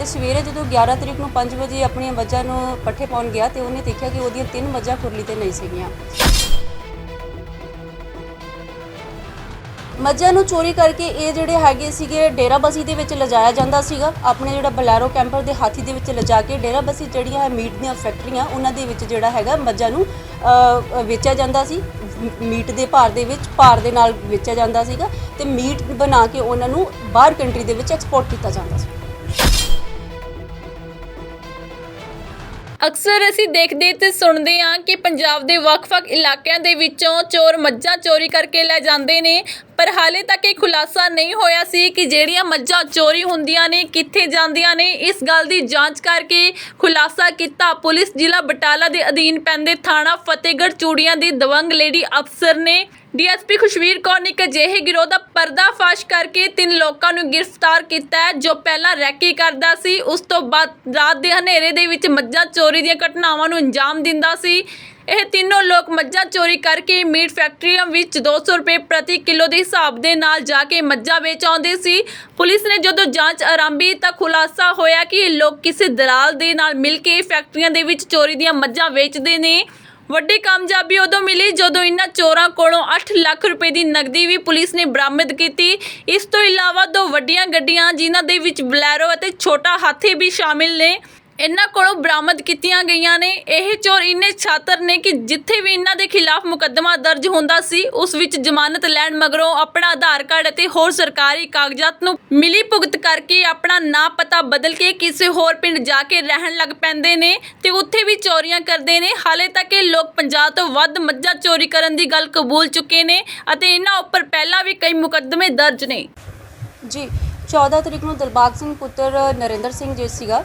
ਤੇ ਸਵੇਰੇ ਜਦੋਂ 11 ਤਰੀਕ ਨੂੰ 5 ਵਜੇ ਆਪਣੀਆਂ ਮੱਝਾਂ ਨੂੰ ਪੱਠੇ ਪਾਉਣ ਗਿਆ ਤੇ ਉਹਨੇ ਦੇਖਿਆ ਕਿ ਉਹਦੀਆਂ ਤਿੰਨ ਮੱਝਾਂ ਖੁਰਲੀ ਤੇ ਨਹੀਂ ਸੀਗੀਆਂ। ਮੱਝਾਂ ਨੂੰ ਚੋਰੀ ਕਰਕੇ ਇਹ ਜਿਹੜੇ ਹੈਗੇ ਸੀਗੇ ਡੇਰਾਬੱਸੀ ਦੇ ਵਿੱਚ ਲਿਜਾਇਆ ਜਾਂਦਾ ਸੀਗਾ। ਆਪਣੇ ਜਿਹੜਾ ਬਲੈਰੋ ਕੈਂਪਰ ਦੇ ਹਾਥੀ ਦੇ ਵਿੱਚ ਲਿਜਾ ਕੇ ਡੇਰਾਬੱਸੀ ਜਿਹੜੀਆਂ ਹੈ ਮੀਟ ਦੀਆਂ ਫੈਕਟਰੀਆਂ, ਉਹਨਾਂ ਦੇ ਵਿੱਚ ਜਿਹੜਾ ਹੈਗਾ ਮੱਝਾਂ ਨੂੰ ਵੇਚਿਆ ਜਾਂਦਾ ਸੀ। ਮੀਟ ਦੇ ਭਾਰ ਦੇ ਵਿੱਚ, ਭਾਰ ਦੇ ਨਾਲ ਵੇਚਿਆ ਜਾਂਦਾ ਸੀਗਾ ਤੇ ਮੀਟ ਬਣਾ ਕੇ ਉਹਨਾਂ ਨੂੰ ਬਾਹਰ ਕੰਟਰੀ ਦੇ ਵਿੱਚ ਐਕਸਪੋਰਟ ਕੀਤਾ ਜਾਂਦਾ ਸੀ। ਅਕਸਰ ਅਸੀਂ ਦੇਖਦੇ ਤੇ ਸੁਣਦੇ ਹਾਂ ਕਿ ਪੰਜਾਬ ਦੇ ਵੱਖ-ਵੱਖ ਇਲਾਕਿਆਂ ਦੇ ਵਿੱਚੋਂ ਚੋਰ ਮੱਝਾਂ ਚੋਰੀ ਕਰਕੇ ਲੈ ਜਾਂਦੇ ਨੇ। ਪਰ ਹਾਲੇ ਤੱਕ ਇਹ ਖੁਲਾਸਾ ਨਹੀਂ ਹੋਇਆ ਸੀ ਕਿ ਜਿਹੜੀਆਂ ਮੱਝਾਂ ਚੋਰੀ ਹੁੰਦੀਆਂ ਨੇ, ਕਿੱਥੇ ਜਾਂਦੀਆਂ ਨੇ। ਇਸ ਗੱਲ ਦੀ ਜਾਂਚ ਕਰਕੇ ਖੁਲਾਸਾ ਕੀਤਾ ਪੁਲਿਸ ਜ਼ਿਲ੍ਹਾ ਬਟਾਲਾ ਦੇ ਅਧੀਨ ਪੈਂਦੇ ਥਾਣਾ ਫਤਿਹਗੜ੍ਹ ਚੂੜੀਆਂ ਦੀ ਦਵੰਗ ਲੇਡੀ ਅਫਸਰ ਨੇ। ਡੀਐਸਪੀ ਖੁਸ਼ਵੀਰ ਕੌਰ ਨੇ ਇੱਕ ਅਜਿਹੇ ਗਿਰੋਹ ਦਾ ਪਰਦਾਫਾਸ਼ ਕਰਕੇ ਤਿੰਨ ਲੋਕਾਂ ਨੂੰ ਗ੍ਰਿਫਤਾਰ ਕੀਤਾ ਹੈ, ਜੋ ਪਹਿਲਾਂ ਰੈਕੀ ਕਰਦਾ ਸੀ। ਉਸ ਤੋਂ ਬਾਅਦ ਰਾਤ ਦੇ ਹਨੇਰੇ ਦੇ ਵਿੱਚ ਮੱਝਾਂ ਚੋਰੀ ਦੀਆਂ ਘਟਨਾਵਾਂ ਨੂੰ ਅੰਜਾਮ ਦਿੰਦਾ ਸੀ। ਇਹ ਤਿੰਨੋਂ ਲੋਕ ਮੱਝਾਂ ਚੋਰੀ ਕਰਕੇ ਮੀਟ ਫੈਕਟਰੀਆਂ ਵਿੱਚ 200 ਰੁਪਏ ਪ੍ਰਤੀ ਕਿਲੋ ਦੇ ਹਿਸਾਬ ਦੇ ਨਾਲ ਜਾ ਕੇ ਮੱਝਾਂ ਵੇਚ ਆਉਂਦੇ ਸੀ। ਪੁਲਿਸ ਨੇ ਜਦੋਂ ਜਾਂਚ ਆਰੰਭੀ ਤਾਂ ਖੁਲਾਸਾ ਹੋਇਆ ਕਿ ਇਹ ਲੋਕ ਕਿਸੇ ਦਲਾਲ ਦੇ ਨਾਲ ਮਿਲ ਕੇ ਫੈਕਟਰੀਆਂ ਦੇ ਵਿੱਚ ਚੋਰੀ ਦੀਆਂ ਮੱਝਾਂ ਵੇਚਦੇ ਨੇ। ਵੱਡੀ ਕਾਮਯਾਬੀ ਉਦੋਂ ਮਿਲੀ ਜਦੋਂ ਇਨ੍ਹਾਂ ਚੋਰਾਂ ਕੋਲੋਂ 8 ਲੱਖ ਰੁਪਏ ਦੀ ਨਕਦੀ ਵੀ ਪੁਲਿਸ ਨੇ ਬਰਾਮਦ ਕੀਤੀ। ਇਸ ਤੋਂ ਇਲਾਵਾ ਦੋ ਵੱਡੀਆਂ ਗੱਡੀਆਂ ਜਿਨ੍ਹਾਂ ਦੇ ਵਿੱਚ ਬਲੈਰੋ ਅਤੇ ਛੋਟਾ ਹਾਥੀ ਵੀ ਸ਼ਾਮਿਲ ਨੇ। ਇਹਨਾਂ ਕੋਲੋਂ ਬਰਾਮਦ ਕੀਤੀਆਂ ਗਈਆਂ ਨੇ। ਇਹ ਚੋਰ ਇੰਨੇ ਛਾਤਰ ਨੇ ਕਿ ਜਿੱਥੇ ਵੀ ਇਹਨਾਂ ਦੇ ਖਿਲਾਫ ਮੁਕੱਦਮਾ ਦਰਜ ਹੁੰਦਾ ਸੀ, ਉਸ ਵਿੱਚ ਜ਼ਮਾਨਤ ਲੈਣ ਮਗਰੋਂ ਆਪਣਾ ਆਧਾਰ ਕਾਰਡ ਅਤੇ ਹੋਰ ਸਰਕਾਰੀ ਕਾਗਜ਼ਾਤ ਨੂੰ ਮਿਲੀ ਭੁਗਤ ਕਰਕੇ ਆਪਣਾ ਨਾਂ ਪਤਾ ਬਦਲ ਕੇ ਕਿਸੇ ਹੋਰ ਪਿੰਡ ਜਾ ਕੇ ਰਹਿਣ ਲੱਗ ਪੈਂਦੇ ਨੇ ਤੇ ਉੱਥੇ ਵੀ ਚੋਰੀਆਂ ਕਰਦੇ ਨੇ। ਹਾਲੇ ਤੱਕ ਇਹ ਲੋਕ 50 ਤੋਂ ਵੱਧ ਮੱਝਾਂ ਚੋਰੀ ਕਰਨ ਦੀ ਗੱਲ ਕਬੂਲ ਚੁੱਕੇ ਨੇ ਅਤੇ ਇਹਨਾਂ ਉੱਪਰ ਪਹਿਲਾਂ ਵੀ ਕਈ ਮੁਕੱਦਮੇ ਦਰਜ ਨੇ। ਜੀ 14 ਤਰੀਕ ਨੂੰ ਦਿਲਬਾਗ ਸਿੰਘ ਪੁੱਤਰ ਨਰਿੰਦਰ ਸਿੰਘ ਜੀ ਸੀਗਾ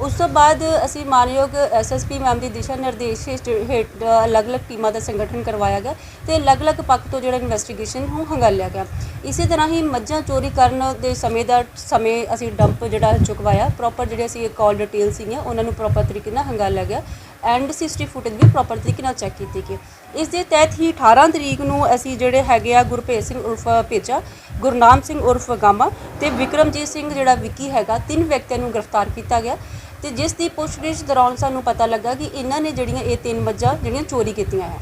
ਉਸ ਤੋਂ ਬਾਅਦ ਅਸੀਂ ਮਾਨਯੋਗ ਐਸਐਸਪੀ ਮੈਮ ਦੀ ਦਿਸ਼ਾ ਨਿਰਦੇਸ਼ ਹੇਠ ਹੇਠ ਅਲੱਗ-ਅਲੱਗ ਟੀਮਾਂ ਦਾ ਸੰਗਠਨ ਕਰਵਾਇਆ ਗਿਆ ਤੇ ਅਲੱਗ-ਅਲੱਗ ਪੱਖ ਤੋਂ ਜਿਹੜਾ ਇਨਵੈਸਟੀਗੇਸ਼ਨ ਨੂੰ ਹੰਗਾਲਿਆ ਗਿਆ। ਇਸੇ ਤਰ੍ਹਾਂ ਹੀ ਮੱਝਾਂ ਚੋਰੀ ਕਰਨ ਦੇ ਸਮੇਂ ਦਾ ਸਮੇਂ ਅਸੀਂ ਡੰਪ ਜਿਹੜਾ ਚੁਕਵਾਇਆ ਪ੍ਰੋਪਰ ਜਿਹੜੇ ਅਸੀਂ ਕਾਲ ਡਿਟੇਲ ਸੀਗੀਆਂ, ਉਹਨਾਂ ਨੂੰ ਪ੍ਰੋਪਰ ਤਰੀਕੇ ਨਾਲ ਹੰਗਾਲਿਆ ਗਿਆ ਐਂਡ ਸਿਸਟੀ ਫੁਟੇਜ ਵੀ ਪ੍ਰੋਪਰ ਤਰੀਕੇ ਨਾਲ ਚੈੱਕ ਕੀਤੀ ਗਈ। ਇਸ ਦੇ ਤਹਿਤ ਹੀ 18 ਤਰੀਕ ਨੂੰ ਅਸੀਂ ਜਿਹੜੇ ਹੈਗੇ ਆ ਗੁਰਭੇਜ ਸਿੰਘ ਉਰਫ ਭੇਜਾ, ਗੁਰਨਾਮ ਸਿੰਘ ਉਰਫ ਗਾਮਾ ਤੇ ਵਿਕਰਮਜੀਤ ਸਿੰਘ ਜਿਹੜਾ ਵਿੱਕੀ ਹੈਗਾ, ਤਿੰਨ ਵਿਅਕਤੀਆਂ ਨੂੰ ਗ੍ਰਿਫਤਾਰ ਕੀਤਾ ਗਿਆ। ਤੇ ਜਿਸ ਦੀ ਪੁੱਛਗਿੱਛ ਦੌਰਾਨ ਸਾਨੂੰ ਪਤਾ ਲੱਗਾ ਕਿ ਇਹਨਾਂ ਨੇ ਜਿਹੜੀਆਂ ਇਹ ਤਿੰਨ ਮੱਝਾਂ ਜਿਹੜੀਆਂ ਚੋਰੀ ਕੀਤੀਆਂ ਹੈ।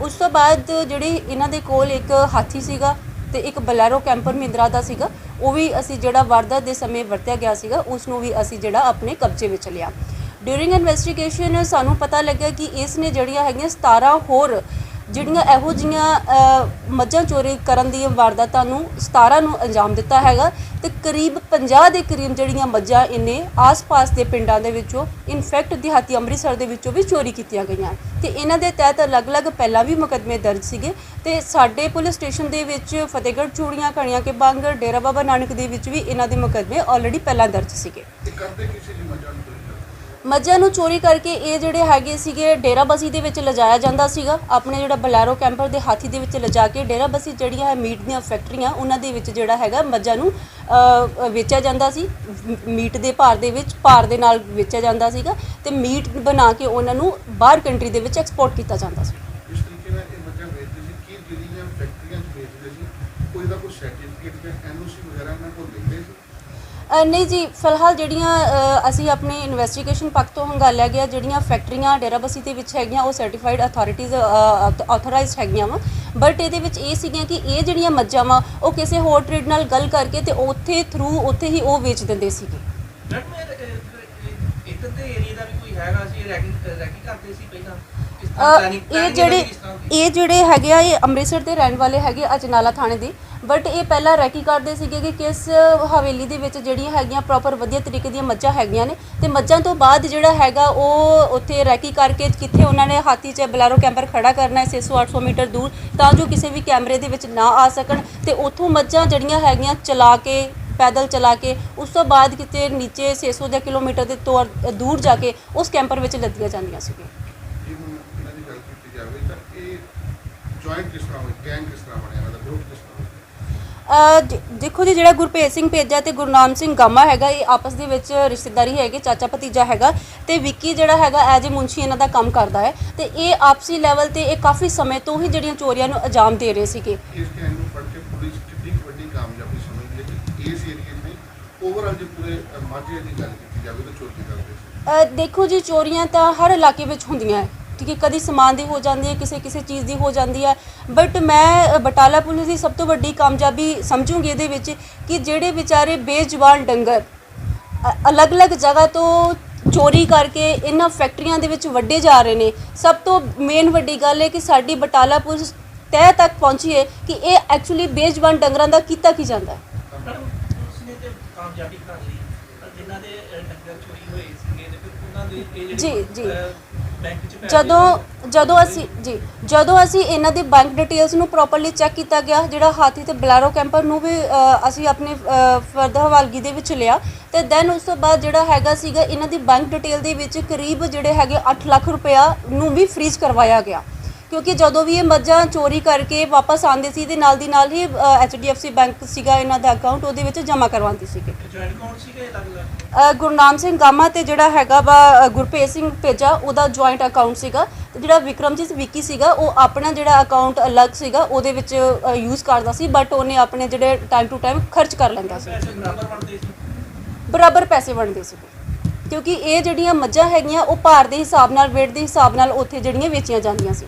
ਉਸ ਤੋਂ ਬਾਅਦ ਜਿਹੜੀ ਇਹਨਾਂ ਦੇ ਕੋਲ ਇੱਕ ਹਾਥੀ ਸੀਗਾ ਤੇ ਇੱਕ ਬਲੈਰੋ ਕੈਂਪਰ ਮਹਿੰਦਰਾ ਦਾ ਸੀਗਾ, ਉਹ ਵੀ ਅਸੀਂ ਜਿਹੜਾ ਵਾਰਦਾਤ ਦੇ ਸਮੇਂ ਵਰਤਿਆ ਗਿਆ ਸੀਗਾ, ਉਸ ਨੂੰ ਵੀ ਅਸੀਂ ਜਿਹੜਾ ਆਪਣੇ ਕਬਜ਼ੇ ਵਿੱਚ ਲਿਆ। ਡਿਊਰਿੰਗ ਇਨਵੈਸਟੀਗੇਸ਼ਨ ਸਾਨੂੰ ਪਤਾ ਲੱਗਾ ਕਿ ਇਸ ਨੇ ਜਿਹੜੀਆਂ ਹੈਗੀਆਂ 17 ਹੋਰ ਜਿਹੜੀਆਂ ਇਹੋ ਜੀਆਂ ਮੱਝਾਂ ਚੋਰੀ ਕਰਨ ਦੀਆਂ ਵਾਰਦਾਤਾਂ ਨੂੰ 17 ਨੂੰ ਅੰਜਾਮ ਦਿੱਤਾ ਹੈਗਾ ਤੇ ਕਰੀਬ 50 ਦੇ ਕਰੀਬ ਜਿਹੜੀਆਂ ਮੱਝਾਂ ਇਹਨੇ ਆਸ-ਪਾਸ ਦੇ ਪਿੰਡਾਂ ਦੇ ਵਿੱਚੋਂ ਇਨਫੈਕਟ ਦਿਹਾਤੀ ਅੰਮ੍ਰਿਤਸਰ ਦੇ ਵਿੱਚੋਂ ਵੀ ਚੋਰੀ ਕੀਤੀਆਂ ਗਈਆਂ। ਤੇ ਇਹਨਾਂ ਦੇ ਤਹਿਤ ਅਲੱਗ-ਅਲੱਗ ਪਹਿਲਾਂ ਵੀ ਮੁਕੱਦਮੇ ਦਰਜ ਸੀਗੇ। ਤੇ ਸਾਡੇ ਪੁਲਿਸ ਸਟੇਸ਼ਨ ਦੇ ਵਿੱਚ ਫਤਿਹਗੜ੍ਹ ਚੂੜੀਆਂ ਕਣੀਆਂ ਕੇ ਬੰਗ ਡੇਰਾ ਬਾਬਾ ਨਾਨਕ ਦੇ ਵਿੱਚ ਵੀ ਇਹਨਾਂ ਦੇ ਮੁਕੱਦਮੇ ਆਲਰੇਡੀ ਪਹਿਲਾਂ ਦਰਜ ਸੀਗੇ। ਤੇ ਕਰਦੇ ਕਿਸੇ ਦੀ ਮੱਝਾਂ ਨੂੰ? ਮੱਝਾਂ ਨੂੰ ਚੋਰੀ ਕਰਕੇ ਇਹ ਜਿਹੜੇ ਹੈਗੇ ਸੀਗੇ ਡੇਰਾਬੱਸੀ ਦੇ ਵਿੱਚ ਲਿਜਾਇਆ ਜਾਂਦਾ ਸੀਗਾ। ਆਪਣੇ ਜਿਹੜਾ ਬਲੈਰੋ ਕੈਂਪਰ ਦੇ ਹਾਥੀ ਦੇ ਵਿੱਚ ਲਿਜਾ ਕੇ ਡੇਰਾਬੱਸੀ ਜਿਹੜੀਆਂ ਹੈ ਮੀਟ ਦੀਆਂ ਫੈਕਟਰੀਆਂ, ਉਹਨਾਂ ਦੇ ਵਿੱਚ ਜਿਹੜਾ ਹੈਗਾ ਮੱਝਾਂ ਨੂੰ ਵੇਚਿਆ ਜਾਂਦਾ ਸੀ। ਮੀਟ ਦੇ ਭਾਰ ਦੇ ਵਿੱਚ, ਭਾਰ ਦੇ ਨਾਲ ਵੇਚਿਆ ਜਾਂਦਾ ਸੀਗਾ ਤੇ ਮੀਟ ਬਣਾ ਕੇ ਉਹਨਾਂ ਨੂੰ ਬਾਹਰ ਕੰਟਰੀ ਦੇ ਵਿੱਚ ਐਕਸਪੋਰਟ ਕੀਤਾ ਜਾਂਦਾ ਸੀ। ਇਸ ਤਰੀਕੇ ਨਾਲ ਇਹ ਮੱਝਾਂ ਵੇਚਦੇ ਸੀ। ਕੀ ਜਿਹੜੀਆਂ ਫੈਕਟਰੀਆਂ 'ਚ ਵੇਚਦੇ ਸੀ, ਕੋਈ ਦਾ ਕੋਈ ਸਰਟੀਫਿਕੇਟ ਜਾਂ ਐਨਓਸੀ ਵਗੈਰਾ ਇਹਨਾਂ ਕੋਲ ਲਿਖਦੇ ਨਹੀਂ ਜੀ ਫਿਲਹਾਲ ਜਿਹੜੀਆਂ ਅ, ਅਸੀਂ ਆਪਣੀ ਇਨਵੈਸਟੀਗੇਸ਼ਨ ਪੱਖ ਤੋਂ ਹੰਗਾਲਿਆ ਗਿਆ ਜਿਹੜੀਆਂ ਫੈਕਟਰੀਆਂ ਡੇਰਾਬੱਸੀ ਦੇ ਵਿੱਚ ਹੈਗੀਆਂ ਉਹ ਸਰਟੀਫਾਈਡ ਅਥਾਰਟੀਜ਼ ਆਥੋਰਾਈਜ਼ਡ ਹੈਗੀਆਂ ਵਾ। ਬਟ ਇਹਦੇ ਵਿੱਚ ਇਹ ਸੀਗੀਆਂ ਕਿ ਇਹ ਜਿਹੜੀਆਂ ਮੱਝਾਂ ਵਾ ਉਹ ਕਿਸੇ ਹੋਰ ਟ੍ਰੇਡ ਨਾਲ ਗੱਲ ਕਰਕੇ ਤੇ ਉੱਥੇ ਥਰੂ ਉੱਥੇ ਹੀ ਉਹ ਵੇਚ ਦਿੰਦੇ ਸੀਗੇ। ਮੈਡਮ ਇਹ ਇੱਧਰ ਦੇ ਏਰੀਆ ਦਾ ਵੀ ਕੋਈ ਹੈਗਾ ਸੀ ਰੈਕਿੰਗ ਰੈਕਿੰਗ ਕਰਦੇ ਸੀ ਪਹਿਲਾਂ? ਇਸ ਤਰ੍ਹਾਂ ਅ, planning- ਇਹ planning ਜਿਹੜੇ ਦੀ ਤਰ੍ਹਾਂ? ਇਹ ਜਿਹੜੇ ਹੈਗੇ ਆ ਇਹ ਅੰਮ੍ਰਿਤਸਰ ਦੇ ਰਹਿਣ ਵਾਲੇ ਹੈਗੇ ਅਜਨਾਲਾ ਥਾਣੇ ਦੇ। ਬਟ ਇਹ ਪਹਿਲਾਂ ਰੈਕੀ ਕਰਦੇ ਸੀਗੇ ਕਿ ਕਿਸ ਹਵੇਲੀ ਦੇ ਵਿੱਚ ਜਿਹੜੀਆਂ ਹੈਗੀਆਂ ਪ੍ਰੋਪਰ ਵਧੀਆ ਤਰੀਕੇ ਦੀਆਂ ਮੱਝਾਂ ਹੈਗੀਆਂ ਨੇ ਤੇ ਮੱਝਾਂ ਤੋਂ ਬਾਅਦ ਜਿਹੜਾ ਹੈਗਾ ਉਹ ਉੱਥੇ ਰੈਕੀ ਕਰਕੇ ਕਿੱਥੇ ਉਹਨਾਂ ਨੇ ਹਾਥੀ 'ਚ ਬਲੈਰੋ ਕੈਂਪਰ ਖੜਾ ਕਰਨਾ ਹੈ 600 800 ਮੀਟਰ ਦੂਰ, ਤਾਂ ਜੋ ਕਿਸੇ ਵੀ ਕੈਮਰੇ ਦੇ ਵਿੱਚ ਨਾ ਆ ਸਕਣ ਤੇ ਉੱਥੋਂ ਮੱਝਾਂ ਜਿਹੜੀਆਂ ਹੈਗੀਆਂ ਚਲਾ ਕੇ, ਪੈਦਲ ਚਲਾ ਕੇ, ਉਸ ਤੋਂ ਬਾਅਦ ਕਿਤੇ ਨੀਚੇ 600 ਦੇ ਕਿਲੋਮੀਟਰ ਦੇ ਤੌਰ, ਦੂਰ ਜਾ ਕੇ ਉਸ ਕੈਂਪਰ ਵਿੱਚ ਲੱਦੀਆਂ ਜਾਂਦੀਆਂ ਸੀ ਜੁਆਇੰਟ ਕਿਸ ਤਰ੍ਹਾਂ ਹੋਈ? ਗੈਂਗ ਕਿਸ ਤਰ੍ਹਾਂ ਬਣਿਆ? ਇਹਨਾਂ ਗਰੁੱਪ ਕਿਸ ਤਰ੍ਹਾਂ ਦੇਖੋ ਜੀ ਜਿਹੜਾ ਗੁਰਪ੍ਰੀਤ ਸਿੰਘ ਪੇਜਾ ਤੇ ਗੁਰਨਾਮ ਸਿੰਘ ਗਾਮਾ ਹੈਗਾ ਇਹ ਆਪਸ ਦੇ ਵਿੱਚ ਰਿਸ਼ਤੇਦਾਰੀ ਹੈਗੇ ਚਾਚਾ ਭਤੀਜਾ ਹੈਗਾ ਤੇ ਵਿੱਕੀ ਜਿਹੜਾ ਹੈਗਾ ਐਜ ਏ ਮੁੰਸ਼ੀ ਇਹਨਾਂ ਦਾ ਕੰਮ ਕਰਦਾ ਹੈ ਤੇ ਇਹ ਆਪਸੀ ਲੈਵਲ ਤੇ ਇਹ ਕਾਫੀ ਸਮੇਂ ਤੋਂ ਹੀ ਜਿਹੜੀਆਂ ਚੋਰੀਆਂ ਨੂੰ ਅੰਜਾਮ ਦੇ ਰਹੇ ਸੀਗੇ। ਇਸ ਗੈਂਗ ਨੂੰ ਫੜ ਕੇ ਪੁਲਿਸ ਕਿੰਨੀ ਕੁ ਵੱਡੀ ਕਾਮਯਾਬੀ ਸਮਝਦੀ ਹੈ ਕਿ ਇਸ ਏਰੀਏ 'ਚ ਨਹੀਂ ਓਵਰਆਲ ਜੇ ਪੂਰੇ ਅ, ਮਾਝੇ ਦੀ ਗੱਲ ਕੀਤੀ ਜਾਵੇ ਤਾਂ ਚੋਰੀ ਕਰਦੇ ਸੀ। ਅਹ ਦੇਖੋ ਜੀ ਚੋਰੀਆਂ ਤਾਂ ਹਰ ਇਲਾਕੇ ਵਿੱਚ ਹੁੰਦੀਆਂ ਹੈ। ਠੀਕ ਹੈ ਕਦੀ ਸਮਾਨ ਦੀ ਹੋ ਜਾਂਦੀ ਹੈ ਕਿਸੇ ਕਿਸੇ ਚੀਜ਼ ਦੀ ਹੋ ਜਾਂਦੀ ਹੈ। ਬਟ ਮੈਂ ਬਟਾਲਾ ਪੁਲਿਸ ਦੀ ਸਭ ਤੋਂ ਵੱਡੀ ਕਾਮਯਾਬੀ ਸਮਝੂੰਗੀ ਇਹਦੇ ਵਿੱਚ ਕਿ ਜਿਹੜੇ ਵਿਚਾਰੇ ਬੇਜਵਾਨ ਡੰਗਰ ਅਲੱਗ-ਅਲੱਗ ਜਗ੍ਹਾ ਤੋਂ ਚੋਰੀ ਕਰਕੇ ਇਹਨਾਂ ਫੈਕਟਰੀਆਂ ਦੇ ਵਿੱਚ ਵੱਡੇ ਜਾ ਰਹੇ ਨੇ। ਸਭ ਤੋਂ ਮੇਨ ਵੱਡੀ ਗੱਲ ਹੈ ਕਿ ਸਾਡੀ ਬਟਾਲਾ ਪੁਲਿਸ ਤਹਿ ਤੱਕ ਪਹੁੰਚੀ ਹੈ ਕਿ ਇਹ ਐਕਚੁਅਲੀ ਬੇਜਵਾਨ ਡੰਗਰਾਂ ਦਾ ਕੀਤਾ ਕੀ ਜਾਂਦਾ ਹੈ। ਮੈਡਮ ਉਸਨੇ ਤੇ ਕਾਮਯਾਬੀ ਕਰ ਲਈ। ਪਰ ਜਿਨ੍ਹਾਂ ਦੇ ਅਹ, ਡੰਗਰ ਚੋਰੀ ਹੋਏ ਸੀਗੇ ਤੇ ਫਿਰ ਉਹਨਾਂ ਦੇ ਇਹ ਜੀ, ਜੀ। ਜਦੋਂ ਜਦੋਂ ਅਸੀਂ ਜੀ ਜਦੋਂ ਅਸੀਂ ਇਹਨਾਂ ਦੀ ਬੈਂਕ ਡਿਟੇਲਸ ਨੂੰ ਪ੍ਰੋਪਰਲੀ ਚੈੱਕ ਕੀਤਾ ਗਿਆ ਜਿਹੜਾ ਹਾਥੀ ਤੇ ਬਲੈਰੋ ਕੈਂਪਰ ਨੂੰ ਵੀ ਅ, ਅਸੀਂ ਆਪਣੇ ਫਰਦਰ ਹਵਾਲਗੀ ਦੇ ਵਿੱਚ ਲਿਆ ਤੇ ਦੈਨ ਉਸ ਤੋਂ ਬਾਅਦ ਜਿਹੜਾ ਹੈਗਾ ਸੀਗਾ ਇਹਨਾਂ ਦੀ ਬੈਂਕ ਡਿਟੇਲ ਦੇ ਵਿੱਚ ਕਰੀਬ ਜਿਹੜੇ ਹੈਗੇ 8 ਲੱਖ ਰੁਪਇਆ ਨੂੰ ਵੀ ਫ੍ਰੀਜ਼ ਕਰਵਾਇਆ ਗਿਆ। ਕਿਉਂਕਿ ਜਦੋਂ ਵੀ ਇਹ ਮੱਝਾਂ ਚੋਰੀ ਕਰਕੇ ਵਾਪਸ ਆਉਂਦੇ ਸੀ ਤੇ ਨਾਲ ਦੀ ਨਾਲ ਹੀ HDFC ਬੈਂਕ ਸੀਗਾ ਇਹਨਾਂ ਦਾ ਅਕਾਊਂਟ ਉਹਦੇ ਵਿੱਚ ਜਮ੍ਹਾਂ ਕਰਵਾਉਂਦੇ ਸੀਗੇ। ਜੁਆਇੰਟ ਅਕਾਊਂਟ ਸੀਗੇ ਅਲੱਗ-ਅਲੱਗ ਅ, ਗੁਰਨਾਮ ਸਿੰਘ ਗਾਮਾ ਤੇ ਜਿਹੜਾ ਹੈਗਾ ਵਾ ਗੁਰਪ੍ਰੀਤ ਸਿੰਘ ਭੇਜਾ ਉਹਦਾ ਜੁਆਇੰਟ ਅਕਾਊਂਟ ਸੀਗਾ। ਤੇ ਜਿਹੜਾ ਵਿਕਰਮਜੀਤ ਵਿੱਕੀ ਸੀਗਾ ਉਹ ਆਪਣਾ ਜਿਹੜਾ ਅਕਾਊਂਟ ਅਲੱਗ ਸੀਗਾ ਉਹਦੇ ਵਿੱਚ ਯੂਜ਼ ਕਰਦਾ ਸੀ ਬਟ ਉਹਨੇ ਆਪਣੇ ਜਿਹੜੇ ਟਾਈਮ ਟੂ ਟਾਈਮ ਖਰਚ ਕਰ ਲੈਂਦਾ ਸੀ। ਬਰਾਬਰ ਵੰਡਦੇ ਸੀ? ਬਰਾਬਰ ਪੈਸੇ ਵੰਡਦੇ ਸੀ। ਕਿਉਂਕਿ ਇਹ ਜਿਹੜੀਆਂ ਮੱਝਾਂ ਹੈਗੀਆਂ ਉਹ ਭਾਰ ਦੇ ਹਿਸਾਬ ਨਾਲ weight ਦੇ ਹਿਸਾਬ ਨਾਲ ਉੱਥੇ ਜਿਹੜੀਆਂ ਵੇਚੀਆਂ ਜਾਂਦੀਆਂ ਸੀ।